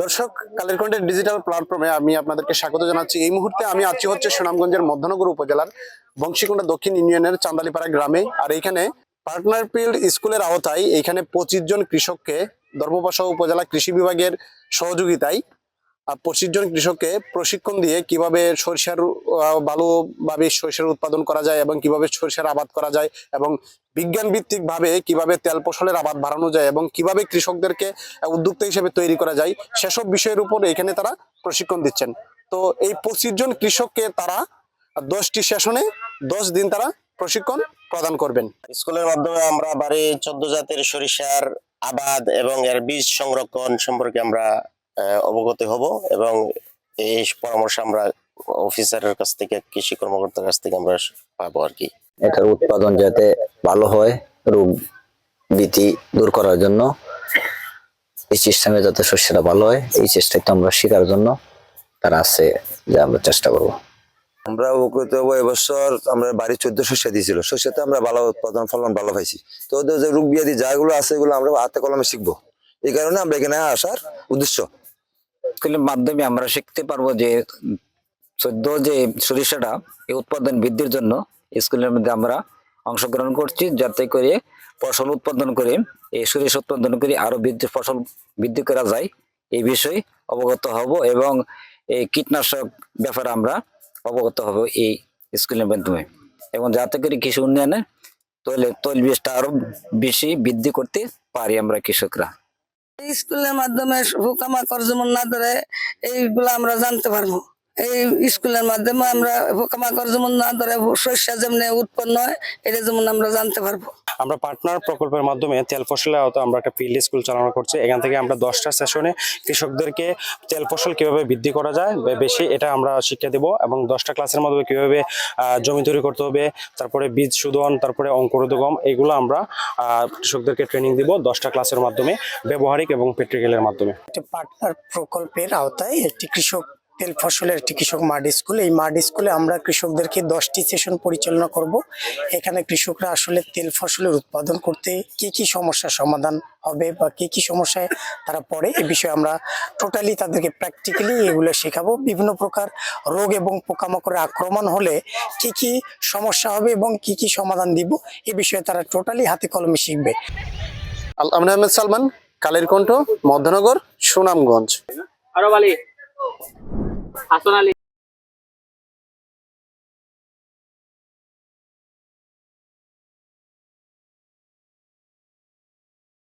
দর্শক, কালের content digital প্ল্যাটফর্মে আমি আপনাদেরকে স্বাগত জানাচ্ছি। এই মুহূর্তে আমি আছি হচ্ছে সুনামগঞ্জের মধ্যনগর উপজেলার বংশীকুণ্ডা দক্ষিণ ইউনিয়নের চান্দালিপাড়া গ্রামে। আর এইখানে পার্টনার ফিল্ড স্কুলের আওতায় এইখানে পঁচিশ জন কৃষককে, ধর্মপাশা উপজেলা কৃষি বিভাগের সহযোগিতায় পঁচিশ জন কৃষককে প্রশিক্ষণ দিয়ে কীভাবে সরিষার ভালোভাবে সরিষার উৎপাদন করা যায় এবং কীভাবে সরিষার আবাদ করা যায় এবং বিজ্ঞান ভিত্তিক ভাবে কীভাবে তেল ফসলের আবাদ বাড়ানো যায় এবং কীভাবে কৃষকদেরকে উদ্যোক্তা হিসেবে তৈরি করা যায়, সেসব বিষয়ের উপর এখানে তারা প্রশিক্ষণ দিচ্ছেন। তো এই পঁচিশ জন কৃষককে তারা দশটি সেশনে দশ দিন তারা প্রশিক্ষণ প্রদান করবেন। স্কুলের মাধ্যমে আমরা বাড়ি চোদ্দ জাতের সরিষার আবাদ এবং এর বীজ সংরক্ষণ সম্পর্কে আমরা অবগত হব এবং এই পরামর্শ আমরা অফিসারের কাছ থেকে কৃষি কর্মকর্তার কাছ থেকে আমরা পাবো আর কি। এটার উৎপাদন যাতে ভালো হয় রোগ ভীতি দূর করার জন্য। এই সিস্টেমে যাতে শস্যটা ভালো হয় এই চেষ্টাই তো আমরা শেখার জন্য তারা আছে যে আমরা চেষ্টা করব। আমরা উপকৃত হব এবছর আমরা বাড়ি চোদ্দ শস্য দিয়েছিল শস্যতে আমরা ভালো উৎপাদন ফলন ভালো পাইছি। তো ওদের যে রোগ ব্যাধি যাগুলো আছে এগুলো আমরা হাতে কলমে শিখব। এই কারণে আমরা এখানে আসার উদ্দেশ্য। স্কুলের মাধ্যমে আমরা শিখতে পারব যে, চোদ্দ যে সরিষাটা, এই উৎপাদন বৃদ্ধির জন্য স্কুলের মধ্যে আমরা অংশগ্রহণ করছি, যাতে করে ফসল উৎপাদন করে, এই সরিষা উৎপাদন করে আরও বৃদ্ধি, ফসল বৃদ্ধি করা যায়। এই বিষয়ে অবগত হব এবং এই কীটনাশক ব্যাপারে আমরা অবগত হব এই স্কুলের মাধ্যমে। এবং যাতে করে কৃষি উন্নয়নে তৈল তৈল বীজটা আরও বেশি বৃদ্ধি করতে পারি আমরা কৃষকরা। স্কুলের মাধ্যমে হুকামা কর্জমন না ধরে এইগুলো আমরা জানতে পারব। এই স্কুলের মাধ্যমে আমরা পোকামাকড় যেমন না ধরে শস্য যেমন উৎপন্ন হয় এটা যেমন আমরা জানতে পারব। আমরা পার্টনার প্রকল্পের মাধ্যমে তেল ফসলের আওতায় আমরা একটা ফিল্ড স্কুল চালনা করছি। এখান থেকে আমরা দশটা সেশনে কৃষকদেরকে তেল ফসল কীভাবে বৃদ্ধি করা যায় বে- বেশি এটা আমরা শিক্ষা দেব এবং দশটা ক্লাসের মাধ্যমে কীভাবে আহ, জমি তৈরি করতে হবে তারপরে বীজ শোধন তারপরে অঙ্কুরোদ্গম এগুলো আমরা আহ, কৃষকদেরকে ট্রেনিং দিব দশটা ক্লাসের মাধ্যমে ব্যবহারিক এবং প্র্যাকটিক্যালের মাধ্যমে। একটি পার্টনার প্রকল্পের আওতায় একটি কৃষক তেল ফসলের একটি কৃষক মাড স্কুল। এই মাড স্কুলে আমরা কৃষকদেরকে দশটি সেশন পরিচালনা করব। এখানে কৃষকরা আসলে তেল ফসলের উৎপাদন করতে কি কি সমস্যার সমাধান হবে বা কি কি সমস্যায় তারা পড়ে এ বিষয়ে আমরা টোটালি তাদেরকে প্র্যাকটিক্যালি এগুলো শেখাবো। বিভিন্ন প্রকার রোগ এবং পোকামাকড়ের আক্রমণ হলে কি কি সমস্যা হবে এবং কি কি সমাধান দিব এ বিষয়ে তারা টোটালি হাতে কলমে শিখবে। আল আহমেদ সালমান কালের কণ্ঠ মধ্যনগর সুনামগঞ্জ। আরও বালি হাসন আলী